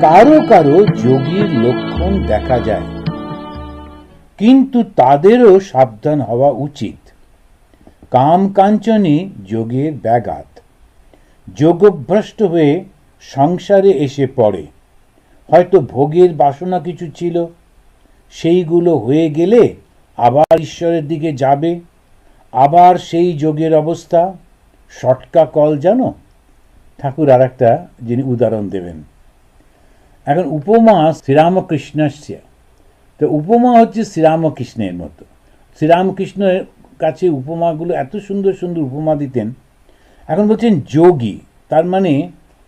কারও কারও যোগীর লক্ষণ দেখা যায়। কিন্তু তাদেরও সাবধান হওয়া উচিত। কাম কাঞ্চনই যোগের ব্যাঘাত। যোগভ্রষ্ট হয়ে সংসারে এসে পড়ে। হয়তো ভোগের বাসনা কিছু ছিল। সেইগুলো হয়ে গেলে আবার ঈশ্বরের দিকে যাবে। আবার সেই যোগের অবস্থা। শটকা কল জানো? ঠাকুর আর একটা যিনি উদাহরণ দেবেন। এখন উপমা শ্রীরামকৃষ্ণস্য। তো উপমা হচ্ছে শ্রীরামকৃষ্ণের মতো। শ্রীরামকৃষ্ণের কাছে উপমাগুলো এত সুন্দর সুন্দর উপমা দিতেন। এখন বলছেন যোগী, তার মানে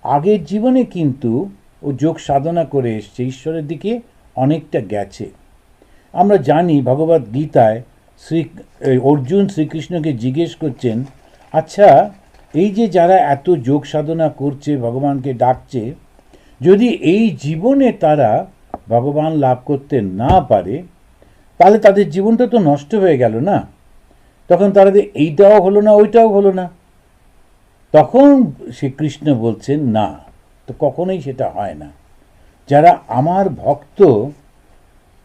আগের জীবনে কিন্তু ও যোগ সাধনা করে এসছে, ঈশ্বরের দিকে অনেকটা গেছে। আমরা জানি ভগবত গীতায় শ্রী অর্জুন শ্রীকৃষ্ণকে জিজ্ঞেস করছেন আচ্ছা এই যে যারা এত যোগ সাধনা করছে, ভগবানকে ডাকছে যদি এই জীবনে তারা ভগবান লাভ করতে না পারে, তাহলে তাদের জীবনটা তো নষ্ট হয়ে গেল না। তখন তারা এইটাও হলো না, ওইটাও হলো না। তখন শ্রীকৃষ্ণ বলছেন, না, তো কখনোই সেটা হয় না। যারা আমার ভক্ত,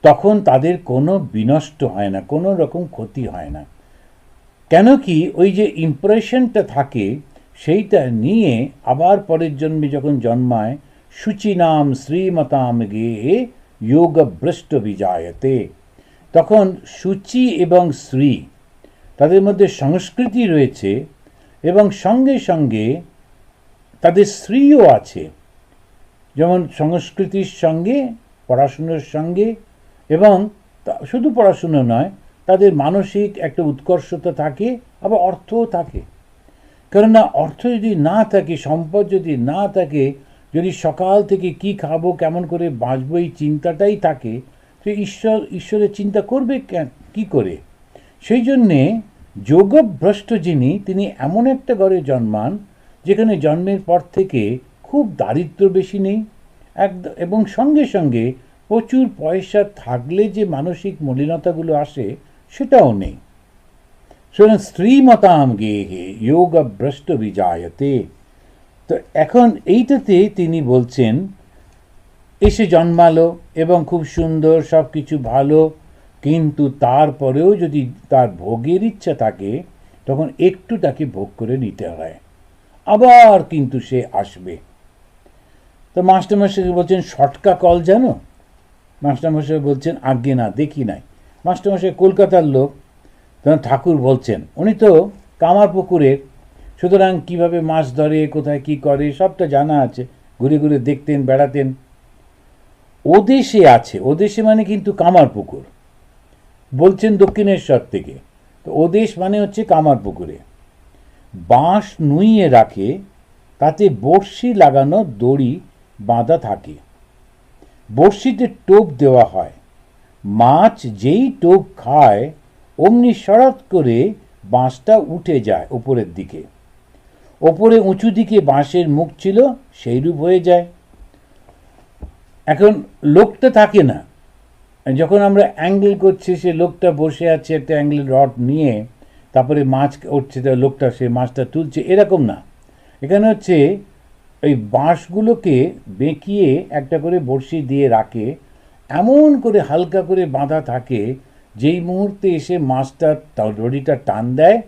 তখন তাদের কোনো বিনষ্ট হয় না, কোনো রকম ক্ষতি হয় না। কেন কি ওই যে ইমপ্রেশনটা থাকে, সেইটা নিয়ে আবার পরের জন্মে যখন জন্মায় শুচিনাম শ্রীমতাম গেহে যোগ ভ্রষ্ট বিজায়তে তখন সূচি এবং শ্রী তাদের মধ্যে সংস্কৃতি রয়েছে এবং সঙ্গে সঙ্গে তাদের শ্রীও আছে। যেমন সংস্কৃতির সঙ্গে, পড়াশুনোর সঙ্গে এবং শুধু পড়াশুনো নয়, তাদের মানসিক একটা উৎকর্ষতা থাকে, আবার অর্থও থাকে। কেননা অর্থ যদি না থাকে, সম্পদ যদি না থাকে যদি সকাল থেকে কি খাব, কেমন করে বাঁচবো, এই চিন্তাটাই থাকে, তো ঈশ্বর, ঈশ্বরের চিন্তা করবে কী করে? সেই জন্যে যোগভ্রষ্ট যিনি, তিনি এমন একটা ঘরে জন্মান, যেখানে জন্মের পর থেকে খুব দারিদ্র বেশি নেই, এক, এবং সঙ্গে সঙ্গে প্রচুর পয়সা থাকলে যে মানসিক মলিনতাগুলো আসে, সেটাও নেই। সুতরাং স্ত্রীমতাম গেহে যোগ ভ্রষ্ট বিজায়তে। তো এখন এইটাতে তিনি বলছেন, এসে জন্মালো এবং খুব সুন্দর সব কিছু ভালো, কিন্তু তারপরেও যদি তার ভোগের ইচ্ছা থাকে, তখন একটু তাকে ভোগ করে নিতে হয়। আবার কিন্তু সে আসবে। তো মাস্টারমশাই বলছেন, শটকা কল জানো? মাস্টারমশাই বলছেন, আজ্ঞে না, দেখি নাই। মাস্টারমশাই কলকাতার লোক, তখন ঠাকুর বলছেন, উনি তো কামার পুকুরের সুতরাং কীভাবে মাছ ধরে, কোথায় কি করে, সবটা জানা আছে। ঘুরে ঘুরে দেখতেন, বেড়াতেন। ওদেশে আছে। ওদেশে মানে কিন্তু কামার পুকুর বলছেন দক্ষিণেশ্বর থেকে। তো ওদেশ মানে হচ্ছে কামার পুকুরে বাঁশ নুইয়ে রাখে, তাতে বড়শি লাগানো দড়ি বাঁধা থাকে। বড়শিতে টোপ দেওয়া হয়। মাছ যেই টোপ খায়, অমনি সরাত করে বাঁশটা উঠে যায় উপরের দিকে। ওপরে উঁচু দিকে বাঁশের মুখ ছিল, সেইরূপ হয়ে যায়। এখন লোকটা থাকে না। যখন আমরা অ্যাঙ্গেল করছি, সে লোকটা বসে আছে একটা অ্যাঙ্গেল রড নিয়ে, তারপরে মাছ উঠছে, তা লোকটা সে মাছটা তুলছে, এরকম না। এখানে হচ্ছে ওই বাঁশগুলোকে বেঁকিয়ে একটা করে বড়শি দিয়ে রাখে, এমন করে হালকা করে বাঁধা থাকে, যেই মুহূর্তে এসে মাছটা দড়িটা টান দেয়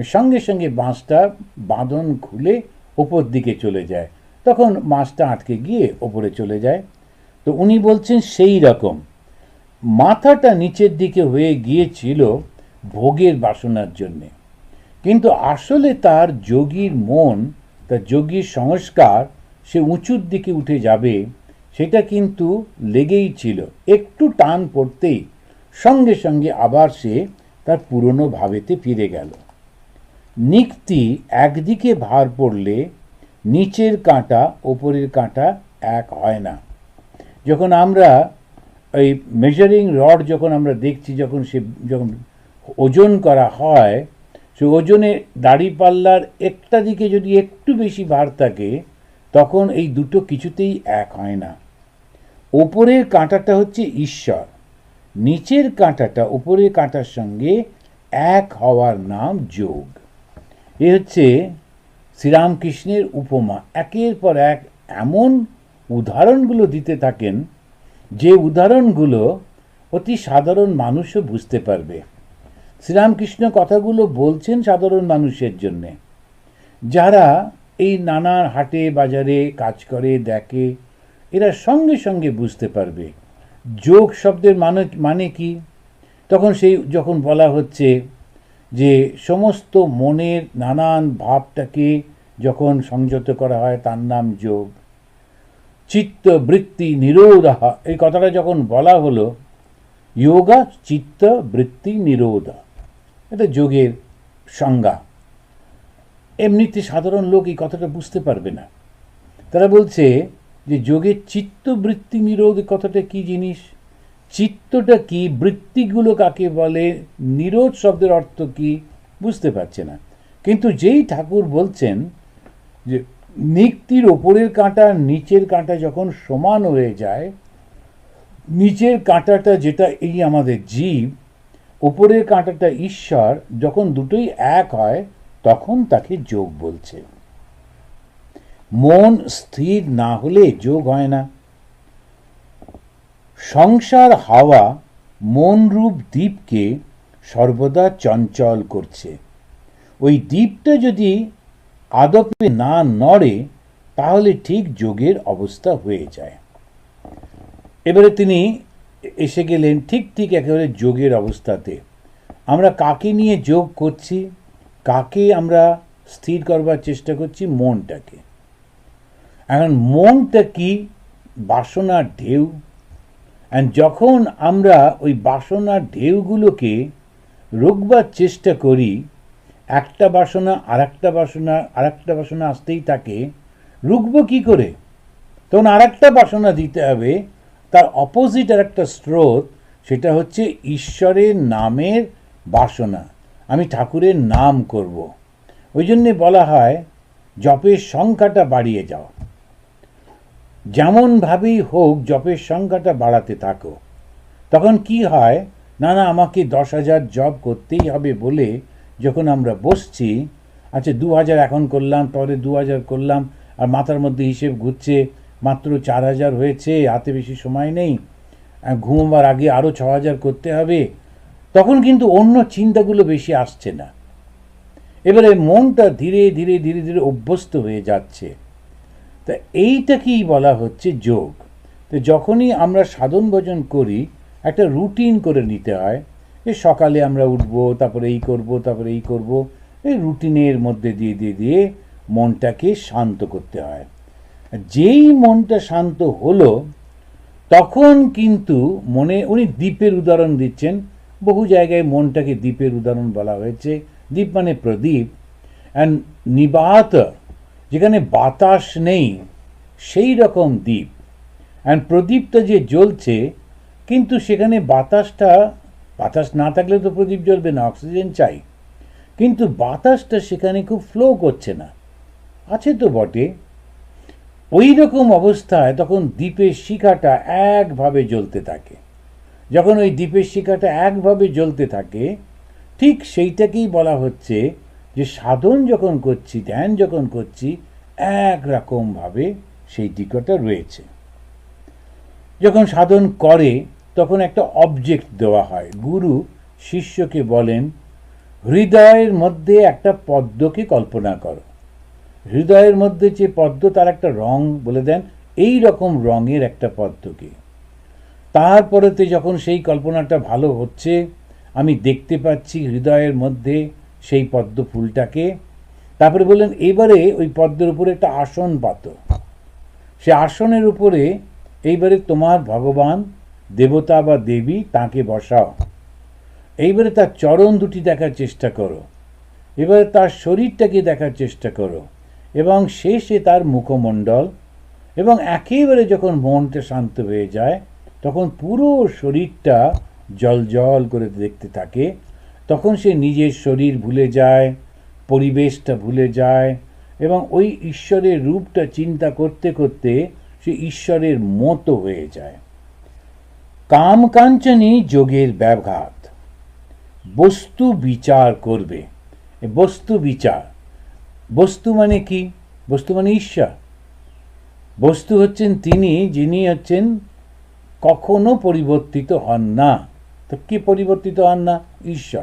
সঙ্গে সঙ্গে বাঁশটা বাঁধন খুলে ওপর দিকে চলে যায়। তখন মাছটা আটকে গিয়ে ওপরে চলে যায়। তো উনি বলছেন সেই রকম। মাথাটা নিচের দিকে হয়ে গিয়েছিল ভোগের বাসনার জন্যে। কিন্তু আসলে তার যোগীর মন, তার যোগীর সংস্কার সে উঁচুর দিকে উঠে যাবে, সেটা কিন্তু লেগেই ছিল। একটু টান পড়তেই সঙ্গে সঙ্গে আবার সে তার পুরনো ভাবেতে ফিরে গেল। নিক্তি একদিকে ভার পড়লে নিচের কাঁটা, ওপরের কাঁটা এক হয় না। যখন আমরা এই মেজারিং রড যখন আমরা দেখছি, যখন সে, যখন ওজন করা হয়, সে ওজনে দাড়িপাল্লার একটা দিকে যদি একটু বেশি ভার থাকে, তখন এই দুটো কিছুতেই এক হয় না। ওপরের কাঁটাটা হচ্ছে ঈশ্বর। নিচের কাঁটাটা, ওপরের কাঁটার সঙ্গে এক হওয়ার নাম যোগ। এ হচ্ছে শ্রীরামকৃষ্ণের উপমা। একের পর এক এমন উদাহরণগুলো দিতে থাকেন, যে উদাহরণগুলো অতি সাধারণ মানুষও বুঝতে পারবে। শ্রীরামকৃষ্ণ কথাগুলো বলছেন সাধারণ মানুষের জন্যে। যারা এই নানা হাটে বাজারে কাজ করে, দেখে, এরা সঙ্গে সঙ্গে বুঝতে পারবে। যোগ শব্দের মানে মানে কি? তখন সেই, যখন বলা হচ্ছে যে সমস্ত মনের নানান ভাবটাকে যখন সংযত করা হয়, তার নাম যোগ। চিত্ত বৃত্তি নিরোধ। এই কথাটা যখন বলা হলো, যোগা চিত্ত বৃত্তি নিরোধ। এটা যোগের সংজ্ঞা। এমনিতে সাধারণ লোক এই কথাটা বুঝতে পারবে না। তারা বলছে যে যোগের চিত্তবৃত্তি নিরোধ কথাটা কি জিনিস? চিত্তটা কি, বৃত্তিগুলো কাকে বলে, নিরোধ শব্দের অর্থ কি, বুঝতে পারছে না। কিন্তু যেই ঠাকুর বলছেন যে, নিক্তির ওপরের কাঁটা নিচের কাঁটা যখন সমান হয়ে যায়, নিচের কাঁটাটা যেটা এই আমাদের জীব, ওপরের কাঁটাটা ঈশ্বর, যখন দুটোই এক হয়, তখন তাকে যোগ বলছে। মন স্থির না হলে যোগ হয় না। সংসার হাওয়া মনরূপ দ্বীপকে সর্বদা চঞ্চল করছে। ওই দ্বীপটা যদি আদপে না নড়ে, তাহলে ঠিক যোগের অবস্থা হয়ে যায়। এবারে তিনি এসে গেলেন ঠিক ঠিক একেবারে যোগের অবস্থাতে। আমরা কাকে নিয়ে যোগ করছি? কাকে আমরা স্থির করবার চেষ্টা করছি? মনটাকে। এখন মনটা কি? বাসনার ঢেউ অ্যান্ড যখন আমরা ওই বাসনার ঢেউগুলোকে রোকবার চেষ্টা করি, একটা বাসনা আর একটা বাসনা আর একটা বাসনা আসতেই থাকে, রুখবো কি করে? তখন আর একটা বাসনা দিতে হবে, তার অপোজিট আর একটা স্রোত, সেটা হচ্ছে ঈশ্বরের নামের বাসনা। আমি ঠাকুরের নাম করব। ওই জন্যে বলা হয়, জপের সংখ্যাটা বাড়িয়ে যাও। যেমনভাবেই হোক জপের সংখ্যাটা বাড়াতে থাকো। তখন কি হয়? না না, আমাকে দশ হাজার জব করতেই হবে বলে যখন আমরা বসছি আচ্ছা দু হাজার এখন করলাম, পরে দু হাজার করলাম, আর মাথার মধ্যে হিসেব ঘুরছে, মাত্র চার হাজার হয়েছে, হাতে বেশি সময় নেই ঘুমোবার আগে আরও ছ হাজার করতে হবে, তখন কিন্তু অন্য চিন্তাগুলো বেশি আসছে না। এবারে মনটা ধীরে ধীরে ধীরে ধীরে অভ্যস্ত হয়ে যাচ্ছে। তা এইটাকেই বলা হচ্ছে যোগ। তো যখনই আমরা সাধন ভোজন করি, একটা রুটিন করে নিতে হয়, যে সকালে আমরা উঠব, তারপরে এই করব, তারপরে এই করব, এই রুটিনের মধ্যে দিয়ে দিয়ে দিয়ে মনটাকে শান্ত করতে হয়। যেই মনটা শান্ত হলো, তখন কিন্তু মনে, উনি দ্বীপের উদাহরণ দিচ্ছেন। বহু জায়গায় মনটাকে দ্বীপের উদাহরণ বলা হয়েছে। দ্বীপ মানে প্রদীপ। অ্যান্ড নিবাত যেখানে বাতাস নেই, সেই রকম দ্বীপ। অ্যান্ড প্রদীপটা যে জ্বলছে, কিন্তু সেখানে বাতাসটা, বাতাস না থাকলে তো প্রদীপ জ্বলবে না, অক্সিজেন চাই। কিন্তু বাতাসটা সেখানে খুব ফ্লো করছে না। আছে তো বটে। ওই রকম অবস্থায় তখন দ্বীপের শিখাটা একভাবে জ্বলতে থাকে। যখন ওই দ্বীপের শিখাটা একভাবে জ্বলতে থাকে, ঠিক সেইটাকেই বলা হচ্ছে যে সাধন যখন করছি, ধ্যান যখন করছি এক রকমভাবে সেই দিকটা রয়েছে। যখন সাধন করে, তখন একটা অবজেক্ট দেওয়া হয়। গুরু শিষ্যকে বলেন, হৃদয়ের মধ্যে একটা পদ্মকে কল্পনা করো। হৃদয়ের মধ্যে যে পদ্ম, তার একটা রং বলে দেন এই রকম রঙের একটা পদ্মকে। তারপরেতে যখন সেই কল্পনাটা ভালো হচ্ছে, আমি দেখতে পাচ্ছি হৃদয়ের মধ্যে সেই পদ্ম ফুলটাকে তারপরে বললেন এবারে ওই পদ্মের উপরে একটা আসন পাত। সে আসনের উপরে এইবারে তোমার ভগবান, দেবতা বা দেবী তাকে বসাও। এইবারে তার চরণ দুটি দেখার চেষ্টা করো। এবারে তার শরীরটাকে দেখার চেষ্টা করো এবং শেষে তার মুখমণ্ডল এবং একেবারে যখন মনটা শান্ত হয়ে যায়, তখন পুরো শরীরটা জল জল করে দেখতে থাকে। তখন সে নিজের শরীর ভুলে যায় পরিবেশটা ভুলে যায় এবং ওই ঈশ্বরের রূপটা চিন্তা করতে করতে সে ঈশ্বরের মতো হয়ে যায়। কামকাঞ্চনী যোগের ব্যবঘাত। বস্তু বিচার করবে। বস্তু বিচার। বস্তু মানে কি? বস্তু মানে ঈশ্বর বস্তু হচ্ছেন তিনি যিনি হচ্ছেন কখনো পরিবর্তিত হন না। তো কি পরিবর্তিত হন না? ঈশ্বর।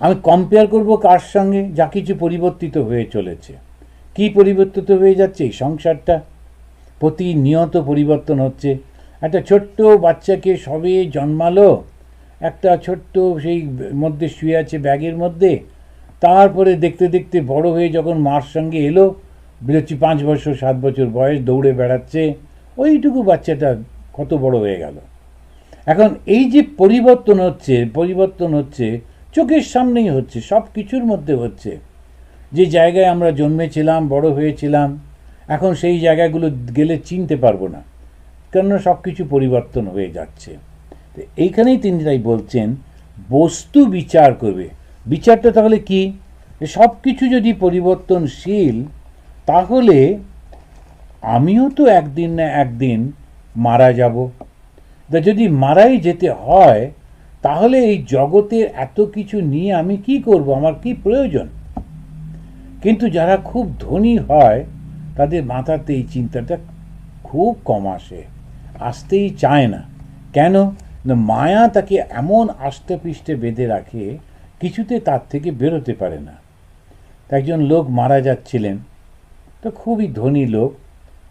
আমি কম্পেয়ার করব কার সঙ্গে যা কিছু পরিবর্তিত হয়ে চলেছে। কি পরিবর্তিত হয়ে যাচ্ছে এই সংসারটা? প্রতিনিয়ত পরিবর্তন হচ্ছে। একটা ছোট্ট বাচ্চাকে সবে জন্মালো, একটা ছোট্ট সেই মধ্যে শুয়ে আছে ব্যাগের মধ্যে, তারপরে দেখতে দেখতে বড় হয়ে যখন মার সঙ্গে এলো বেরোচ্ছি পাঁচ বছর, সাত বছর বয়স, দৌড়ে বেড়াচ্ছে, ওইটুকু বাচ্চাটা কত বড় হয়ে গেল। এখন এই যে পরিবর্তন হচ্ছে পরিবর্তন হচ্ছে চোখের সামনেই হচ্ছে, সব কিছুর মধ্যে হচ্ছে। যে জায়গায় আমরা জন্মেছিলাম, বড় হয়েছিলাম, এখন সেই জায়গাগুলো গেলে চিনতে পারব না, কেননা সব কিছু পরিবর্তন হয়ে যাচ্ছে। তো এইখানেই তিনি তাই বলছেন, বস্তু বিচার করবে। বিচারটা তাহলে কি? সব কিছু যদি পরিবর্তনশীল, তাহলে আমিও তো একদিন না একদিন মারা যাব। যদি মারাই যেতে হয় তাহলে এই জগতের এত কিছু নিয়ে আমি কি করব? আমার কি প্রয়োজন? কিন্তু যারা খুব ধনী হয়, তাদের মাথাতে এই চিন্তাটা খুব কম আসে। আসতেই চায় না। কেন? মায়া তাকে এমন আষ্টে পৃষ্ঠে বেঁধে রাখে, কিছুতে তার থেকে বেরোতে পারে না। একজন লোক মারা যাচ্ছিলেন। তো খুবই ধনী লোক,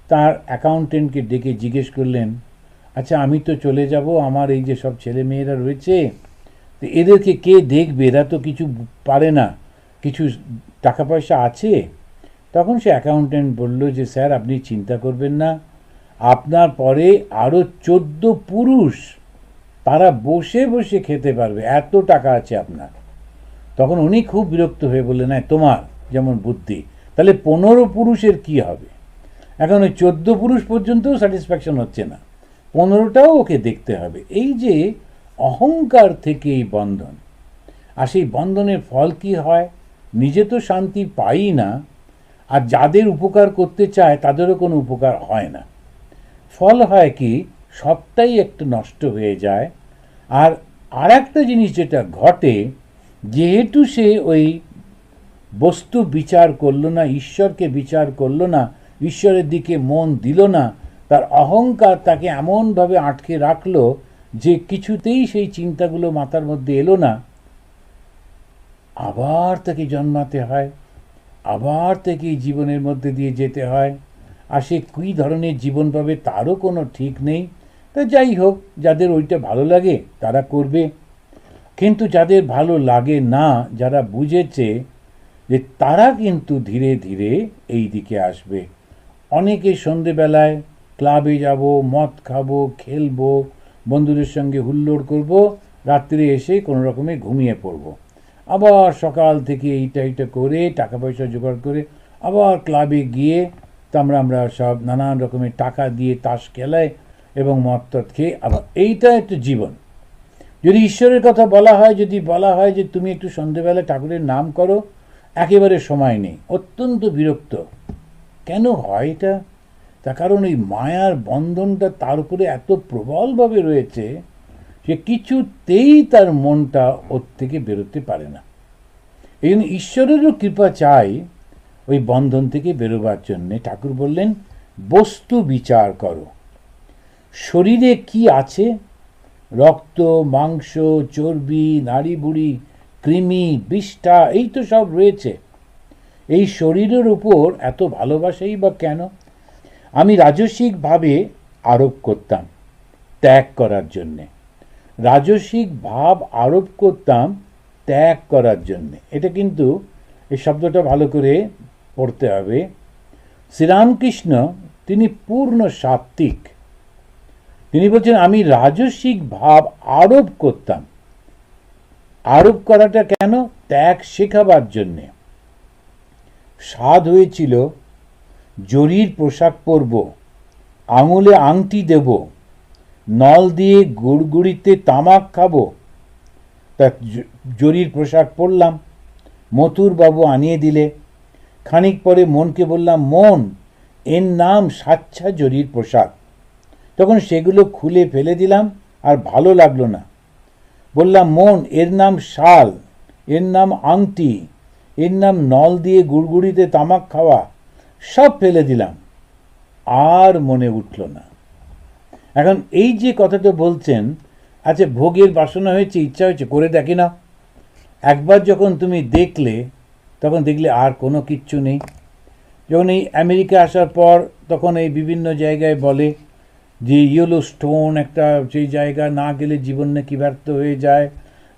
তার অ্যাকাউন্টেন্টকে ডেকে জিজ্ঞেস করলেন আচ্ছা আমি তো চলে যাব, আমার এই যে সব ছেলে মেয়েরা রয়েছে, তো এদেরকে কে দেখবে? এরা তো কিছু পারে না। কিছু টাকা পয়সা আছে? তখন সে অ্যাকাউন্টেন্ট বলল যে, স্যার, আপনি চিন্তা করবেন না। আপনার পরে আরও চোদ্দ পুরুষ, তারা বসে বসে খেতে পারবে। এত টাকা আছে আপনার। তখন উনি খুব বিরক্ত হয়ে বললেন হ্যাঁ তোমার যেমন বুদ্ধি, তাহলে পনেরো পুরুষের কি হবে? এখন ওই চোদ্দ পুরুষ পর্যন্তও স্যাটিসফ্যাকশন হচ্ছে না। পনেরোটাও ওকে দেখতে হবে। এই যে অহংকার থেকে এই বন্ধন, আর সেই বন্ধনের ফল কি হয়? নিজে তো শান্তি পাই না, আর যাদের উপকার করতে চায় তাদেরও কোনো উপকার হয় না। ফল হয় কি, সবটাই একটু নষ্ট হয়ে যায়, আর আর একটা জিনিস যেটা ঘটে, যেহেতু সে ওই বস্তু বিচার করল না, ঈশ্বরকে বিচার করল না, ঈশ্বরের দিকে মন দিল না তার অহংকার তাকে এমনভাবে আটকে রাখল যে কিছুতেই সেই চিন্তাগুলো মাথার মধ্যে এলো না। আবার তাকে জন্মাতে হয়, আবার তাকে জীবনের মধ্যে দিয়ে যেতে হয়। আর সে কী ধরনের জীবন পাবে তারও কোনো ঠিক নেই। তা যাই হোক, যাদের ওইটা ভালো লাগে তারা করবে। কিন্তু যাদের ভালো লাগে না, যারা বুঝেছে যে তারা কিন্তু ধীরে ধীরে এই দিকে আসবে। অনেকে সন্ধেবেলায় ক্লাবে যাব, মদ খাব, খেলব, বন্ধুদের সঙ্গে হুল্লোড় করব, রাত্রে এসে কোনো রকমে ঘুমিয়ে পড়ব। আবার সকাল থেকে এইটা এইটা করে টাকা পয়সা জোগাড় করে আবার ক্লাবে গিয়ে তারপরে আমরা সব নানান রকমের টাকা দিয়ে তাস খেলায় এবং মদ টদ খেয়ে আবার এইটা একটা জীবন। যদি ঈশ্বরের কথা বলা হয়, যদি বলা হয় যে তুমি একটু সন্ধেবেলা ঠাকুরের নাম করো, একেবারে সময় নেই, অত্যন্ত বিরক্ত। কেন হয় এটা? তার কারণ এই মায়ার বন্ধনটা তার উপরে এত প্রবলভাবে রয়েছে যে কিছুতেই তার মনটা ওর থেকে বেরোতে পারে না। এই জন্য ঈশ্বরেরও কৃপা চাই ওই বন্ধন থেকে বেরোবার জন্যে। ঠাকুর বললেন, বস্তু বিচার করো। শরীরে কি আছে? রক্ত, মাংস, চর্বি, নাড়ি বুড়ি, কৃমি, বিষ্ঠা, এই তো সব রয়েছে। এই শরীরের উপর এত ভালোবাসাই বা কেন? আমি রাজসিকভাবে আরোপ করতাম ত্যাগ করার জন্যে। রাজসিক ভাব আরোপ করতাম ত্যাগ করার জন্যে। এটা কিন্তু এই শব্দটা ভালো করে পড়তে হবে। শ্রীরামকৃষ্ণ তিনি পূর্ণ সাত্ত্বিক। তিনি বলছেন, আমি রাজসিক ভাব আরোপ করতাম। আরোপ করাটা কেন? ত্যাগ শেখাবার জন্যে। স্বাদ হয়েছিল জরির পোশাক পরব, আঙুলে আংটি দেব, নল দিয়ে গুড়গুড়িতে তামাক খাব। তা জরির পোশাক পরলাম মথুর বাবু আনিয়ে দিলে। খানিক পরে মনকে বললাম, মন, এর নাম সাচ্ছা জরির পোশাক। তখন সেগুলো খুলে ফেলে দিলাম আর ভালো লাগল না। বললাম, মন, এর নাম শাল, এর নাম আংটি, এর নাম নল দিয়ে গুড়গুড়িতে তামাক খাওয়া সব ফেলে দিলাম। আর মনে উঠল না। এখন এই যে কথাটা বলছেন আচ্ছা ভোগের বাসনা হয়েছে, ইচ্ছা হয়েছে, করে দেখি না। একবার যখন তুমি দেখলে, তখন দেখলে আর কোনো কিচ্ছু নেই। যখন এই আমেরিকা আসার পর, তখন এই বিভিন্ন জায়গায় বলে যে ইয়েলো স্টোন একটা সেই জায়গা, না গেলে জীবন নাকি ব্যর্থ হয়ে যায়।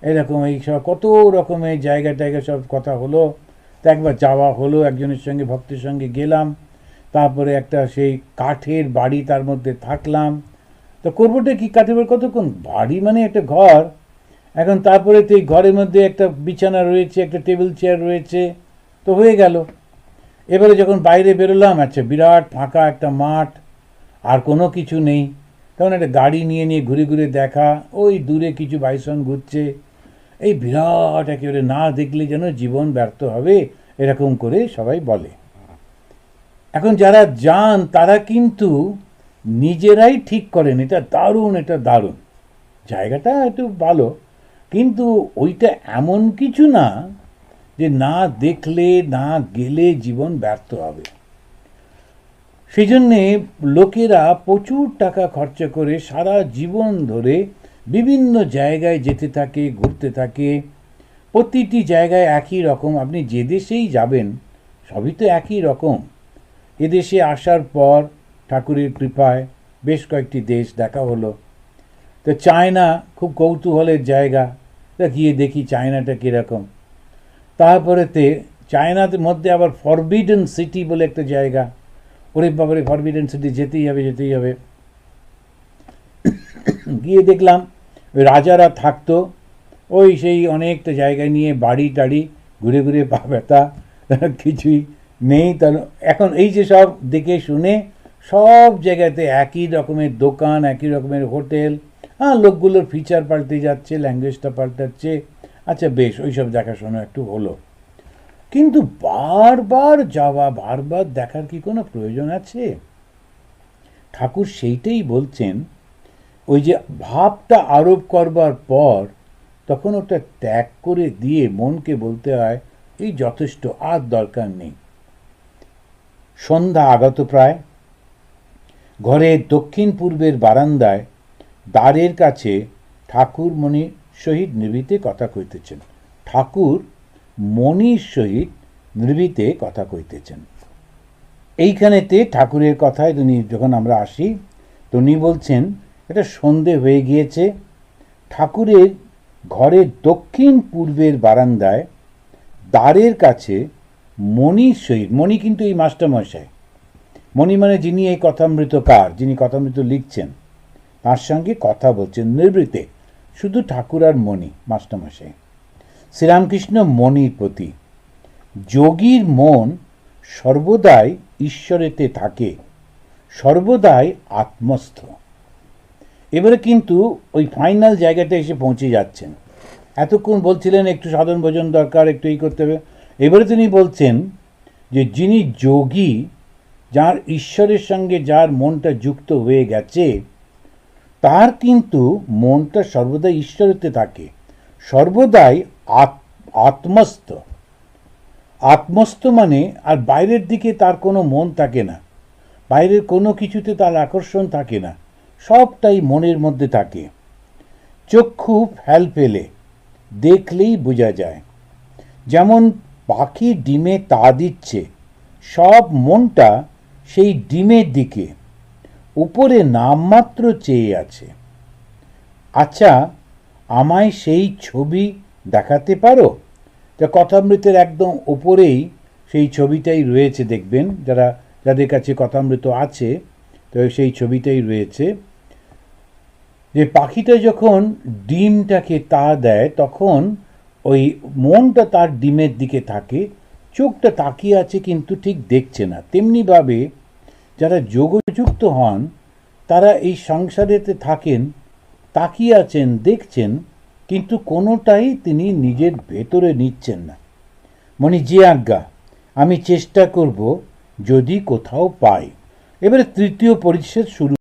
এরকম এই সব, কত রকমের জায়গা টায়গা সব কথা হলো। তা একবার যাওয়া হলো, একজনের সঙ্গে, ভক্তের সঙ্গে গেলাম। তারপরে একটা সেই কাঠের বাড়ি তার মধ্যে থাকলাম। তো করবোটা কি কাঠের বাড়ি? কতক্ষণ? বাড়ি মানে একটা ঘর। এখন তারপরে তো এই ঘরের মধ্যে একটা বিছানা রয়েছে, একটা টেবিল চেয়ার রয়েছে। তো হয়ে গেল। এবারে যখন বাইরে বেরোলাম আচ্ছা বিরাট ফাঁকা একটা মাঠ, আর কোনো কিছু নেই। তখন একটা গাড়ি নিয়ে নিয়ে ঘুরে ঘুরে দেখা। ওই দূরে কিছু বাইসন ঘুরছে। এই বিরাট একেবারে না দেখলে যেন জীবন ব্যর্থ হবে, এরকম করে সবাই বলে। এখন যারা যান, তারা কিন্তু নিজেরাই ঠিক করেন, এটা দারুণ এটা দারুণ। জায়গাটা একটু ভালো, কিন্তু ওইটা এমন কিছু না যে না দেখলে, না গেলে জীবন ব্যর্থ হবে। সেই জন্যে লোকেরা প্রচুর টাকা খরচা করে সারা জীবন ধরে বিভিন্ন জায়গায় যেতে থাকে, ঘুরতে থাকে। প্রতিটি জায়গায় একই রকম। আপনি যে দেশেই যাবেন, সবই তো একই রকম। এদেশে আসার পর ঠাকুরের কৃপায় বেশ কয়েকটি দেশ দেখা হলো। তো চায়না খুব কৌতূহলের জায়গা। তা গিয়ে দেখি চায়নাটা কীরকম। তারপরেতে চায়নার মধ্যে আবার ফরবিডেন সিটি বলে একটা জায়গা। ওরে বাবারে ফরবিডেন সিটি যেতেই হবে যেতেই হবে। গিয়ে দেখলাম রাজারা থাকতো। ওই সেই অনেকটা জায়গায় নিয়ে বাড়ি টাড়ি ঘুরে ঘুরে পা ব্যথা, কিছুই নেই। তার এখন এই যে সব দেখে শুনে সব জায়গাতে একই রকমের দোকান, একই রকমের হোটেল। হ্যাঁ লোকগুলোর ফিচার পাল্টে যাচ্ছে ল্যাঙ্গুয়েজটা পাল্টাচ্ছে। আচ্ছা বেশ ওই সব দেখাশোনা একটু হলো। কিন্তু বারবার যাওয়া, বারবার দেখার কি কোনো প্রয়োজন আছে? ঠাকুর সেইটাই বলছেন ওই যে ভাবটা আরোপ করবার পর তখন ওটা ত্যাগ করে দিয়ে মনকে বলতে হয়, এই যথেষ্ট, আর দরকার নেই। সন্ধ্যা আগত প্রায়। ঘরের দক্ষিণ পূর্বের বারান্দায় দ্বারের কাছে ঠাকুর মণি সহিত নিভৃতে কথা কইতেছেন। ঠাকুর মণির সহিত নিভৃতে কথা কইতেছেন। এইখানেতে ঠাকুরের কথায় উনি যখন আমরা আসি, তো উনি বলছেন এটা সন্ধে হয়ে গিয়েছে। ঠাকুরের ঘরের দক্ষিণ পূর্বের বারান্দায় দ্বারের কাছে মণির সহিত মণি কিন্তু এই মাস্টারমশাই। মণি মানে যিনি এই কথামৃতকার যিনি কথামৃত লিখছেন। তার সঙ্গে কথা বলছেন নিবৃতে। শুধু ঠাকুর আর মণি, মাস্টারমশাই। শ্রীরামকৃষ্ণ মণির প্রতি। যোগীর মন সর্বদাই ঈশ্বরেতে থাকে, সর্বদাই আত্মস্থ। এবারে কিন্তু ওই ফাইনাল জায়গাটা এসে পৌঁছে যাচ্ছেন। এতক্ষণ বলছিলেন একটু সাধন ভোজন দরকার, একটু এই করতে হবে। এবারে তিনি বলছেন যে, যিনি যোগী, যার ঈশ্বরের সঙ্গে যার মনটা যুক্ত হয়ে গেছে, তার কিন্তু মনটা সর্বদাই ঈশ্বরেতে থাকে। সর্বদাই আত্মস্থ। আত্মস্থ মানে আর বাইরের দিকে তার কোনো মন থাকে না। বাইরের কোনো কিছুতে তার আকর্ষণ থাকে না। সবটাই মনের মধ্যে থাকে। চক্ষু ফেল ফেলে দেখলেই বোঝা যায়। যেমন পাখি ডিমে তা দিচ্ছে, সব মনটা সেই ডিমের দিকে, উপরে নামমাত্র চেয়ে আছে। আচ্ছা আমায় সেই ছবি দেখাতে পারো? তা কথামৃতের একদম ওপরেই সেই ছবিটাই রয়েছে, দেখবেন। যারা, যাদের কাছে কথামৃত আছে, তো সেই ছবিটাই রয়েছে। যে পাখিটা যখন ডিমটাকে তা দেয়, তখন ওই মনটা তার ডিমের দিকে থাকে, চোখটা তাকিয়ে আছে কিন্তু ঠিক দেখছে না। তেমনিভাবে যারা যোগযুক্ত হন, তারা এই সংসারেতে থাকেন, তাকিয়ে আছেন, দেখছেন, কিন্তু কোনোটাই তিনি নিজের ভেতরে নিচ্ছেন না। মানে যে আজ্ঞা, আমি চেষ্টা করব যদি কোথাও পাই। এবারে তৃতীয় পরিচ্ছেদ শুরু